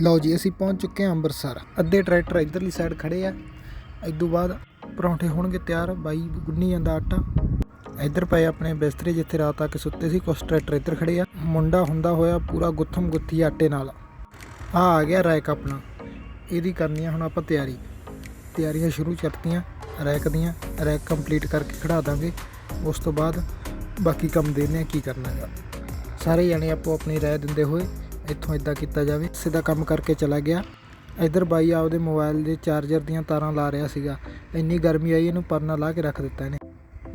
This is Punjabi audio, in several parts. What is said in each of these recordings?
ਲਓ ਜੀ, ਅਸੀਂ ਪਹੁੰਚ ਚੁੱਕੇ ਹਾਂ ਅੰਮ੍ਰਿਤਸਰ। ਅੱਧੇ ਟਰੈਕਟਰ ਇਧਰਲੀ ਸਾਈਡ ਖੜੇ ਆ। ਤੋਂ ਬਾਅਦ ਪਰੌਂਠੇ ਹੋਣਗੇ ਤਿਆਰ। ਬਾਈ ਗੁੰਨੀ ਜਾਂਦਾ ਆਟਾ। ਇੱਧਰ ਪਏ ਆਪਣੇ ਬਿਸਤਰੇ ਜਿੱਥੇ ਰਾਤ ਆ ਕੇ ਸੁੱਤੇ ਸੀ, ਕੁਛ ਟਰੈਕਟਰ ਇੱਧਰ ਖੜੇ ਆ। ਮੁੰਡਾ ਹੁੰਦਾ ਹੋਇਆ ਪੂਰਾ ਗੁੱਥਮ ਗੁੱਥੀ ਆਟੇ ਨਾਲ। ਆ ਆ ਗਿਆ ਰੈਕ ਆਪਣਾ। ਇਹਦੀ ਕਰਨੀ ਆ ਹੁਣ ਆਪਾਂ ਤਿਆਰੀ। ਤਿਆਰੀਆਂ ਸ਼ੁਰੂ ਕਰਤੀਆਂ, ਰੈਕ ਦੀਆਂ। ਰੈਕ ਕੰਪਲੀਟ ਕਰਕੇ ਖੜਾ ਦਾਂਗੇ। ਉਸ ਤੋਂ ਬਾਅਦ ਬਾਕੀ ਕੰਮ ਦੇਖਦੇ ਆ ਕੀ ਕਰਨਾ ਹੈਗਾ। ਸਾਰੇ ਜਣੇ ਆਪੋ ਆਪਣੀ ਰਾਏ ਦਿੰਦੇ ਹੋਏ ਇੱਥੋਂ ਇਦਾਂ ਕੀਤਾ ਜਾਵੇ। ਸਿੱਧਾ ਕੰਮ ਕਰਕੇ ਚਲਾ ਗਿਆ। ਇੱਧਰ ਬਾਈ ਆਪਦੇ ਮੋਬਾਈਲ ਦੇ ਚਾਰਜਰ ਦੀਆਂ ਤਾਰਾਂ ਲਾ ਰਿਹਾ ਸੀਗਾ। ਇੰਨੀ ਗਰਮੀ ਆਈ, ਇਹਨੂੰ ਪਰਨਾ ਲਾ ਕੇ ਰੱਖ ਦਿੱਤਾ ਇਹਨੇ।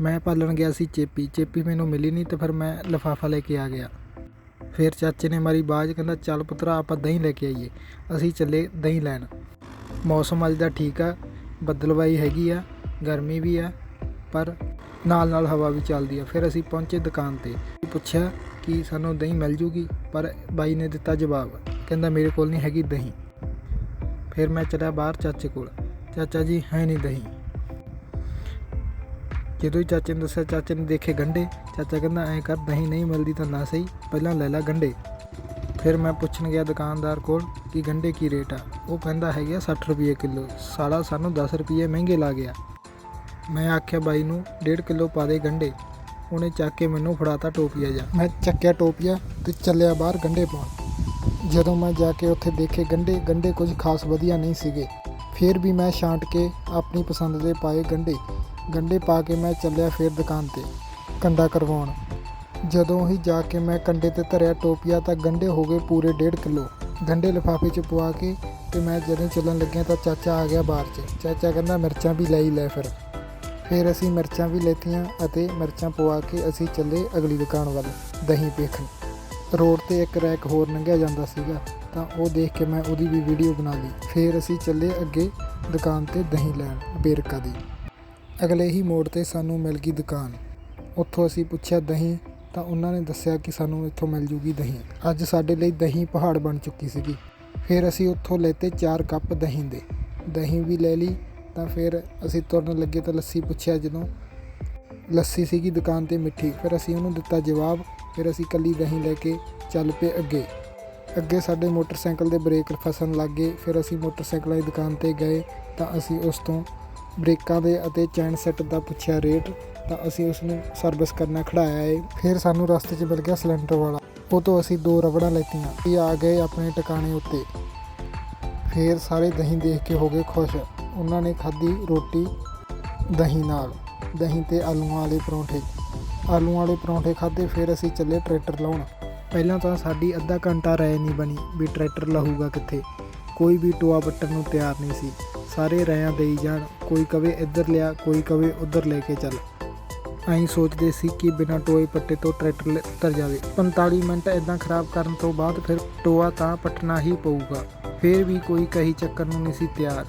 ਮੈਂ ਪਾਲਣ ਗਿਆ ਸੀ ਚੇਪੀ। ਚੇਪੀ ਮੈਨੂੰ ਮਿਲੀ ਨਹੀਂ ਤੇ ਫਿਰ ਮੈਂ ਲਫਾਫਾ ਲੈ ਕੇ ਆ ਗਿਆ। ਫਿਰ ਚਾਚੇ ਨੇ ਮਾਰੀ ਬਾਜ, ਕਹਿੰਦਾ, ਚੱਲ ਪੁੱਤਰਾ, ਆਪਾਂ ਦਹੀਂ ਲੈ ਕੇ ਆਈਏ। ਅਸੀਂ ਚੱਲੇ ਦਹੀਂ ਲੈਣ। ਮੌਸਮ ਅੱਜ ਦਾ ਠੀਕ ਆ। ਬੱਦਲਵਾਈ ਹੈਗੀ ਆ। ਗਰਮੀ ਵੀ ਆ। ਪਰ ਨਾਲ ਨਾਲ ਹਵਾ ਵੀ ਚੱਲਦੀ ਆ। ਫਿਰ ਅਸੀਂ ਪਹੁੰਚੇ ਦੁਕਾਨ ਤੇ। ਪੁੱਛਿਆ ਕਿ ਸਾਨੂੰ ਦਹੀਂ ਮਿਲ ਜੂਗੀ? ਪਰ ਬਾਈ ਨੇ ਦਿੱਤਾ ਜਵਾਬ, ਕਹਿੰਦਾ ਮੇਰੇ ਕੋਲ ਨਹੀਂ ਹੈਗੀ ਦਹੀਂ। ਫਿਰ ਮੈਂ ਚਲਿਆ ਬਾਹਰ ਚਾਚੇ ਕੋਲ। ਚਾਚਾ ਜੀ, ਹੈ ਨਹੀਂ ਦਹੀਂ। ਜਦੋਂ ਹੀ ਚਾਚੇ ਨੇ ਦੱਸਿਆ, ਚਾਚੇ ਨੇ ਦੇਖੇ ਗੰਡੇ ਚਾਚਾ ਕਹਿੰਦਾ, ਐਂ ਕਰ, ਦਹੀਂ ਨਹੀਂ ਮਿਲਦੀ ਤਾਂ ਨਾ ਸਹੀ, ਪਹਿਲਾਂ ਲੈ ਲੈ ਗੰਡੇ ਫਿਰ ਮੈਂ ਪੁੱਛਣ ਗਿਆ ਦੁਕਾਨਦਾਰ ਕੋਲ ਕਿ ਗੰਡੇ ਕੀ ਰੇਟ ਆ? ਉਹ ਕਹਿੰਦਾ, ਹੈਗਾ ਆ 60 ਰੁਪਏ ਕਿਲੋ। ਸਾਲਾ ਸਾਨੂੰ 10 ਰੁਪਏ ਮਹਿੰਗੇ ਲਾ ਗਿਆ। ਮੈਂ ਆਖਿਆ, ਬਾਈ ਨੂੰ 1.5 ਕਿਲੋ ਪਾ ਦੇ ਗੰਡੇ ਉਹਨੇ ਚੱਕ ਕੇ ਮੈਨੂੰ ਫੜਾਤਾ ਟੋਪੀਆ ਜਾ ਮੈਂ ਚੱਕਿਆ ਟੋਪੀਆ ਤੇ ਚੱਲਿਆ ਬਾਹਰ ਗੰਡੇ ਪਾਉਣ। ਜਦੋਂ ਮੈਂ ਜਾ ਕੇ ਉੱਥੇ ਦੇਖੇ ਗੰਡੇ ਗੰਡੇ ਕੁਝ ਖਾਸ ਵਧੀਆ ਨਹੀਂ ਸੀਗੇ। ਫਿਰ ਵੀ ਮੈਂ ਛਾਂਟ ਕੇ ਆਪਣੀ ਪਸੰਦ ਦੇ ਪਾਏ ਗੰਡੇ ਗੰਡੇ ਪਾ ਕੇ ਮੈਂ ਚੱਲਿਆ ਫਿਰ ਦੁਕਾਨ ਤੇ, ਕੰਡਾ ਕਰਵਾਉਣ। ਜਦੋਂ ਹੀ ਜਾ ਕੇ ਮੈਂ ਕੰਡੇ ਤੇ ਧਰਿਆ ਟੋਪੀਆ ਤਾਂ ਗੰਡੇ ਹੋ ਗਏ ਪੂਰੇ 1.5 ਕਿਲੋ। ਗੰਡੇ ਲਿਫਾਫੇ 'ਚ ਪਵਾ ਕੇ ਤੇ ਮੈਂ ਜਦੋਂ ਚੱਲਣ ਲੱਗਿਆ ਤਾਂ ਚਾਚਾ ਆ ਗਿਆ ਬਾਹਰ 'ਚ। ਚਾਚਾ ਕਹਿੰਦਾ, ਮਿਰਚਾਂ ਵੀ ਲੈ ਹੀ ਲੈ ਫਿਰ। ਫਿਰ ਅਸੀਂ ਮਿਰਚਾਂ ਵੀ ਲੈਤੀਆਂ ਅਤੇ ਮਿਰਚਾਂ ਪਵਾ ਕੇ ਅਸੀਂ ਚੱਲੇ ਅਗਲੀ ਦੁਕਾਨ ਵੱਲ, ਦਹੀਂ ਵੇਖਣ ਰੋਡ ਤੇ ਇੱਕ ਰੈਕ ਹੋਰ ਲੰਘਿਆ ਜਾਂਦਾ ਸੀਗਾ, ਤਾਂ ਉਹ ਦੇਖ ਕੇ ਮੈਂ ਉਹਦੀ ਵੀ ਵੀਡੀਓ ਬਣਾ ਲਈ। ਫਿਰ ਅਸੀਂ ਚੱਲੇ ਅੱਗੇ ਦੁਕਾਨ ਤੇ ਦਹੀਂ ਲੈਣ ਬੇਰਕਾ ਦੀ। ਅਗਲੇ ਹੀ ਮੋੜ ਤੇ ਸਾਨੂੰ ਮਿਲ ਗਈ ਦੁਕਾਨ। ਉੱਥੋਂ ਅਸੀਂ ਪੁੱਛਿਆ, ਦਹੀਂ? ਤਾਂ ਉਹਨਾਂ ਨੇ ਦੱਸਿਆ ਕਿ ਸਾਨੂੰ ਇੱਥੋਂ ਮਿਲ ਜੂਗੀ ਦਹੀਂ। ਅੱਜ ਸਾਡੇ ਲਈ ਦਹੀਂ ਪਹਾੜ ਬਣ ਚੁੱਕੀ ਸੀਗੀ। ਫਿਰ ਅਸੀਂ ਉੱਥੋਂ ਲੈਤੇ 4 ਕੱਪ ਦਹੀਂ ਦੇ। ਦਹੀਂ ਵੀ ਲੈ ਲਈ ਤਾਂ ਫਿਰ ਅਸੀਂ ਤੁਰਨ ਲੱਗੇ ਤਾਂ ਲੱਸੀ ਪੁੱਛਿਆ ਜਦੋਂ। ਲੱਸੀ ਸੀਗੀ ਦੁਕਾਨ ਤੇ ਮਿੱਠੀ, ਫਿਰ ਅਸੀਂ ਉਹਨੂੰ ਦਿੱਤਾ ਜਵਾਬ, ਫਿਰ ਅਸੀਂ ਕੱਲੀ ਦਹੀਂ ਲੈ ਕੇ ਚੱਲ ਪਏ ਅੱਗੇ। ਅੱਗੇ ਸਾਡੇ ਮੋਟਰਸਾਈਕਲ ਦੇ ਬ੍ਰੇਕ ਫਸਣ ਲੱਗ ਗਏ, ਫਿਰ ਅਸੀਂ ਮੋਟਰਸਾਈਕਲਾਂ ਦੀ ਦੁਕਾਨ ਤੇ ਗਏ, ਤਾਂ ਅਸੀਂ ਉਸ ਤੋਂ ਬ੍ਰੇਕਾਂ ਦੇ ਅਤੇ ਚੈਨ ਸੈੱਟ ਦਾ ਪੁੱਛਿਆ ਰੇਟ, ਤਾਂ ਅਸੀਂ ਉਸ ਨੂੰ ਸਰਵਿਸ ਕਰਨਾ ਖੜਾਇਆ ਏ, ਫਿਰ ਸਾਨੂੰ ਰਸਤੇ 'ਚ ਮਿਲ ਗਿਆ ਸਿਲੰਡਰ ਵਾਲਾ। ਉਹ ਤੋਂ ਅਸੀਂ ਦੋ ਰਬੜਾਂ ਲੈਤੀਆਂ, ਇਹ ਆ ਗਏ ਆਪਣੇ ਟਿਕਾਣੇ ਉੱਤੇ। ਫਿਰ ਸਾਰੇ ਦਹੀਂ ਦੇਖ ਕੇ ਹੋ ਗਏ ਖੁਸ਼। ਉਹਨਾਂ ਨੇ ਖਾਧੀ ਰੋਟੀ ਦਹੀਂ ਨਾਲ। ਦਹੀਂ ਤੇ ਆਲੂਆਂ ਵਾਲੇ ਪਰੌਂਠੇ। ਆਲੂਆਂ ਵਾਲੇ ਪਰੌਂਠੇ ਖਾਧੇ, ਫਿਰ ਅਸੀਂ ਚੱਲੇ ਟਰੈਕਟਰ ਲਾਉਣ। ਪਹਿਲਾਂ ਤਾਂ ਸਾਡੀ ਅੱਧਾ ਘੰਟਾ ਰਾਏ ਨਹੀਂ ਬਣੀ ਵੀ ਟਰੈਕਟਰ ਲਾਹੂਗਾ ਕਿੱਥੇ। ਕੋਈ ਵੀ ਟੋਆ ਪੱਟਣ ਨੂੰ ਤਿਆਰ ਨਹੀਂ ਸੀ। ਸਾਰੇ ਰਾਇਆਂ ਦੇਈ ਜਾਣ। ਕੋਈ ਕਵੇ ਇੱਧਰ ਲਿਆ, ਕੋਈ ਕਵੇ ਉੱਧਰ ਲੈ ਕੇ ਚੱਲ। ਐਂ ਸੋਚਦੇ ਸੀ ਕਿ ਬਿਨਾਂ ਟੋਏ ਪੱਟੇ ਤੋਂ ਟਰੈਕਟਰ ਲ- ਜਾਵੇ। 45 ਮਿੰਟ ਇਦਾਂ ਖਰਾਬ ਕਰਨ ਤੋਂ ਬਾਅਦ ਫਿਰ ਟੋਆ ਤਾਂ ਪੱਟਣਾ ਹੀ ਪਊਗਾ। ਫਿਰ ਵੀ ਕੋਈ ਕਹੀ ਚੱਕਰ ਨੂੰ ਨਹੀਂ ਸੀ ਤਿਆਰ।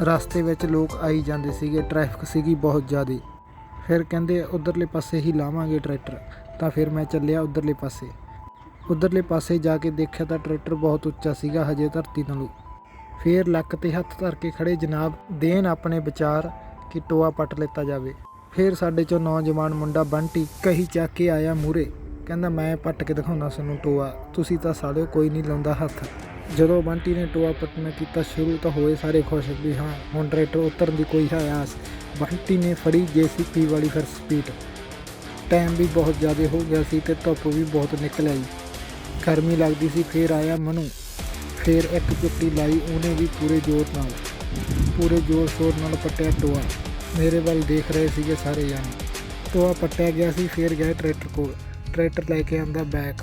ਰਸਤੇ ਵਿੱਚ ਲੋਕ ਆਈ ਜਾਂਦੇ ਸੀਗੇ ਟ੍ਰੈਫਿਕ ਸੀਗੀ ਬਹੁਤ ਜ਼ਿਆਦੀ। ਫਿਰ ਕਹਿੰਦੇ, ਉਧਰਲੇ ਪਾਸੇ ਹੀ ਲਾਵਾਂਗੇ ਟਰੈਕਟਰ ਤਾਂ ਫਿਰ ਮੈਂ ਚੱਲਿਆ ਉਧਰਲੇ ਪਾਸੇ। ਉਧਰਲੇ ਪਾਸੇ ਜਾ ਕੇ ਦੇਖਿਆ ਤਾਂ ਟਰੈਕਟਰ ਬਹੁਤ ਉੱਚਾ ਸੀਗਾ, ਹਜੇ ਧਰਤੀ ਨਾਲੋਂ। ਫਿਰ ਲੱਕ ਤੇ ਹੱਥ ਧਰ ਕੇ ਖੜੇ ਜਨਾਬ, ਦੇਣ ਆਪਣੇ ਵਿਚਾਰ ਕਿ ਟੋਆ ਪੱਟ ਲਿੱਤਾ ਜਾਵੇ। ਫਿਰ ਸਾਡੇ ਚੋਂ ਨੌਜਵਾਨ ਮੁੰਡਾ ਬੰਟੀ ਕਹੀ ਚੱਕ ਕੇ ਆਇਆ ਮੂਰੇ ਕਹਿੰਦਾ, ਮੈਂ ਪੱਟ ਕੇ ਦਿਖਾਉਣਾ ਤੁਹਾਨੂੰ ਟੋਆ, ਤੁਸੀਂ ਤਾਂ ਸਾਲਿਓ ਕੋਈ ਨਹੀਂ ਲਾਉਂਦਾ ਹੱਥ। ਜਦੋਂ ਬੰਟੀ ਨੇ ਟੋਆ ਪੱਟਣਾ ਕੀਤਾ ਸ਼ੁਰੂ ਤਾਂ ਹੋਏ ਸਾਰੇ ਖੁਸ਼ ਵੀ ਹਾਂ, ਹੁਣ ਟਰੈਕਟਰ ਉਤਰਨ ਦੀ ਕੋਈ ਹਯਾਸ ਬੰਟੀ ਨੇ ਫੜੀ ਜੀਸੀਪੀ ਵਾਲੀ ਫਿਰ ਸਪੀਡ ਟਾਈਮ ਵੀ ਬਹੁਤ ਜ਼ਿਆਦਾ ਹੋ ਗਿਆ ਸੀ ਤੇ ਧੁੱਪ ਵੀ ਬਹੁਤ ਨਿਕਲ ਆਈ। ਗਰਮੀ ਲੱਗਦੀ ਸੀ, ਫੇਰ ਆਇਆ ਮਨੂ। ਫੇਰ ਇੱਕ ਚੁੱਟੀ ਲਾਈ, ਉਹਨੇ ਵੀ ਪੂਰੇ ਜ਼ੋਰ ਨਾਲ। ਪੂਰੇ ਜ਼ੋਰ ਸ਼ੋਰ ਨਾਲ ਪੱਟਿਆ ਟੋਆ। ਮੇਰੇ ਵੱਲ ਦੇਖ ਰਹੇ ਸੀਗੇ ਸਾਰੇ ਜਾਣੇ। ਟੋਆ ਪੱਟਿਆ ਗਿਆ ਸੀ, ਫੇਰ ਗਏ ਟਰੈਕਟਰ ਕੋਲ। ਟਰੈਕਟਰ ਲੈ ਕੇ ਆਂਦਾ ਬੈਕ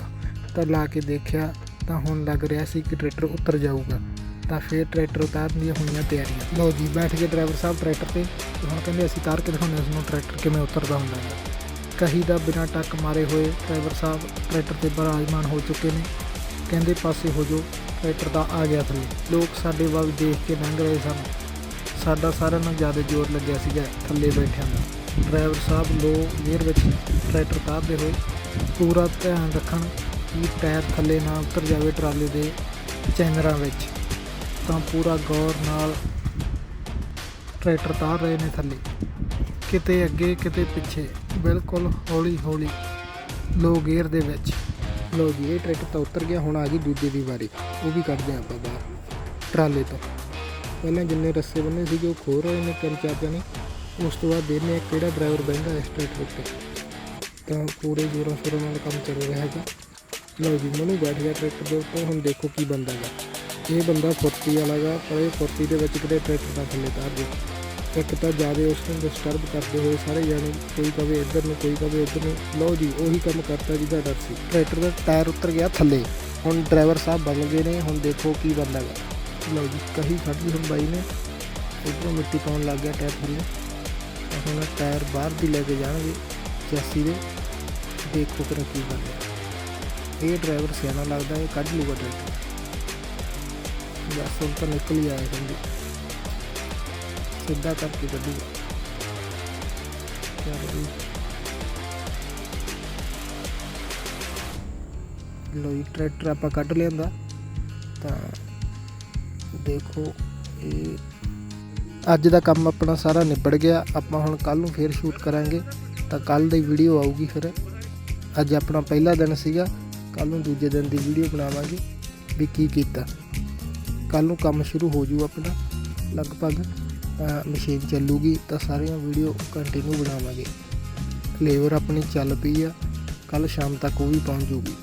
ਤਾਂ ਲਾ ਕੇ ਦੇਖਿਆ ਤਾਂ ਹੁਣ ਲੱਗ ਰਿਹਾ ਸੀ ਕਿ ਟਰੈਕਟਰ ਉੱਤਰ ਜਾਊਗਾ। ਤਾਂ ਫਿਰ ਟਰੈਕਟਰ ਉਤਾਰਨ ਦੀਆਂ ਹੋਈਆਂ ਤਿਆਰੀਆਂ। ਲਓ ਜੀ, ਬੈਠ ਕੇ ਡਰਾਈਵਰ ਸਾਹਿਬ ਟਰੈਕਟਰ ਤੇ ਤੇ ਹੁਣ ਕਹਿੰਦੇ ਅਸੀਂ ਤਾਰ ਕੇ ਦਿਖਾਉਂਦੇ ਉਸ ਨੂੰ ਟਰੈਕਟਰ ਕਿਵੇਂ ਉਤਰਦਾ ਹੁੰਦਾ ਹੈ। ਕਹੀ ਦਾ ਬਿਨਾਂ ਟੱਕ ਮਾਰੇ ਹੋਏ ਡਰਾਈਵਰ ਸਾਹਿਬ ਟਰੈਕਟਰ ਤੇ ਬਰਾਜਮਾਨ ਹੋ ਚੁੱਕੇ ਨੇ। ਕਹਿੰਦੇ ਪਾਸੇ ਹੋ ਜਾਓ, ਟਰੈਕਟਰ ਦਾ ਆ ਗਿਆ ਥੱਲੇ। ਲੋਕ ਸਾਡੇ ਵੱਲ ਦੇਖ ਕੇ ਲੰਘ ਰਹੇ ਸਨ। ਸਾਡਾ ਸਾਰਿਆਂ ਨਾਲੋਂ ਜ਼ਿਆਦਾ ਜ਼ੋਰ ਲੱਗਿਆ ਸੀਗਾ ਥੱਲੇ ਬੈਠਿਆਂ ਦਾ। ਡਰਾਈਵਰ ਸਾਹਿਬ ਲੋ ਗੇਅਰ ਵਿੱਚ ਟਰੈਕਟਰ ਤਾਰਦੇ ਹੋਏ ਪੂਰਾ ਧਿਆਨ ਰੱਖਣ ਕਿ ਟਾਇਰ ਥੱਲੇ ਨਾ ਉਤਰ ਜਾਵੇ ਟਰਾਲੇ ਦੇ ਚੈਨਰਾਂ ਵਿੱਚ, ਤਾਂ ਪੂਰਾ ਗੌਰ ਨਾਲ ਟਰੈਕਟਰ ਤਾਰ ਰਹੇ ਨੇ ਥੱਲੇ। ਕਿਤੇ ਅੱਗੇ, ਕਿਤੇ ਪਿੱਛੇ, ਬਿਲਕੁਲ ਹੌਲੀ ਹੌਲੀ, ਲੋ ਗੇਅਰ ਦੇ ਵਿੱਚ। ਲੋ ਜੀ, ਇਹ ਟਰੈਕਟਰ ਤਾਂ ਉਤਰ ਗਿਆ, ਹੁਣ ਆ ਗਈ ਦੂਜੇ ਦੀ ਵਾਰੀ। ਉਹ ਵੀ ਕੱਢਦੇ ਹਾਂ ਆਪਾਂ ਬਾਹਰ, ਟਰਾਲੇ ਤੋਂ। ਪਹਿਲਾਂ ਜਿੰਨੇ ਰੱਸੇ ਬੰਨੇ ਸੀਗੇ, ਉਹ ਖੋਰ ਰਹੇ ਨੇ ਤਿੰਨ ਚਾਰ ਜਣੇ। ਉਸ ਤੋਂ ਬਾਅਦ ਦੇਖਦੇ ਹਾਂ ਕਿਹੜਾ ਡਰਾਈਵਰ ਬਹਿੰਦਾ ਇਸ ਟਰੈਕਟਰ ਉੱਤੇ। ਤਾਂ ਪੂਰੇ ਜ਼ੋਰਾਂ ਸ਼ੋਰਾਂ ਨਾਲ ਕੰਮ ਚੱਲ ਰਿਹਾ ਹੈਗਾ। ਲਓ ਜੀ ਮਨੂ ਬੈਠ ਗਿਆ ਟਰੈਕਟਰ ਦੇ ਉੱਤੇ, ਹੁਣ ਦੇਖੋ ਕੀ ਬੰਦਾ ਗਾ। ਇਹ ਬੰਦਾ ਫੁਰਤੀ ਵਾਲਾ ਗਾ, ਪਰ ਇਹ ਫੁਰਤੀ ਦੇ ਵਿੱਚ ਕਿਤੇ ਟਰੈਕਟਰ ਦਾ ਥੱਲੇ ਤਾਰ ਦੇ ਇੱਕ ਤਾਂ ਜ਼ਿਆਦਾ ਉਸ ਨੂੰ ਡਿਸਟਰਬ ਕਰਦੇ ਹੋਏ ਸਾਰੇ ਜਾਣੇ, ਕੋਈ ਕਵੇ ਇੱਧਰ ਨੂੰ, ਕੋਈ ਕਵੇ ਉੱਧਰ ਨੂੰ। ਲਓ ਜੀ, ਉਹੀ ਕੰਮ ਕਰਤਾ ਜਿਹਦਾ ਡਰ ਸੀ। ਟਰੈਕਟਰ ਦਾ ਟਾਇਰ ਉੱਤਰ ਗਿਆ ਥੱਲੇ। ਹੁਣ ਡਰਾਈਵਰ ਸਾਹਿਬ ਬਣ ਗਏ ਨੇ, ਹੁਣ ਦੇਖੋ ਕੀ ਬੰਦਾ ਗਾ। ਲਓ ਜੀ, ਕਹੀ ਫੜ ਹੁਣ ਬਾਈ ਨੇ। ਉੱਪਰੋਂ ਮਿੱਟੀ ਪਾਉਣ ਲੱਗ ਗਿਆ ਟਾਇਰ ਥੱਲੇ। ਹੁਣ ਟਾਇਰ ਬਾਹਰ ਦੀ ਲੈ ਕੇ ਜਾਣਗੇ ਚੈਸੀ ਦੇ। ਦੇਖੋ ਕਿ ਕੀ ਬਣਦਾ। ਇਹ ਡਰਾਈਵਰ ਸਿਆਣਾ ਲੱਗਦਾ, ਇਹ ਕੱਢ ਲੂਗਾ ਟਰੈਕਟਰ ਬਸ ਹੁਣ ਤਾਂ ਨਿਕਲ ਹੀ ਆਇਆ ਕਹਿੰਦੇ ਸਿੱਧਾ ਕਰਕੇ ਕੱਢੂਗਾ ਚਲੋ ਜੀ। ਲੋ ਟਰੈਕਟਰ ਆਪਾਂ ਕੱਢ ਲਿਆਂਦਾ। ਤਾਂ ਦੇਖੋ, ਇਹ ਅੱਜ ਦਾ ਕੰਮ ਆਪਣਾ ਸਾਰਾ ਨਿਬੜ ਗਿਆ। ਆਪਾਂ ਹੁਣ ਕੱਲ ਨੂੰ ਫੇਰ ਸ਼ੂਟ ਕਰਾਂਗੇ। ਤਾਂ ਕੱਲ ਦੀ ਵੀਡੀਓ ਆਊਗੀ ਫਿਰ। ਅੱਜ ਆਪਣਾ ਪਹਿਲਾ ਦਿਨ ਸੀਗਾ। ਕੱਲ ਨੂੰ ਦੂਜੇ ਦਿਨ ਦੀ ਵੀਡੀਓ ਬਣਾਵਾਂਗੇ ਵੀ ਕੀ ਕੀਤਾ। ਕੱਲ ਨੂੰ ਕੰਮ ਸ਼ੁਰੂ ਹੋ ਜੂ ਆਪਣਾ। ਲਗਭਗ ਮਸ਼ੀਨ ਚੱਲੂਗੀ ਤਾਂ ਸਾਰੀਆਂ ਵੀਡੀਓ ਕੰਟੀਨਿਊ ਬਣਾਵਾਂਗੇ। ਲੇਬਰ ਆਪਣੀ ਚੱਲ ਪਈ ਆ। ਕੱਲ ਸ਼ਾਮ ਤੱਕ ਉਹ ਵੀ ਪਹੁੰਚ ਜੂਗੀ।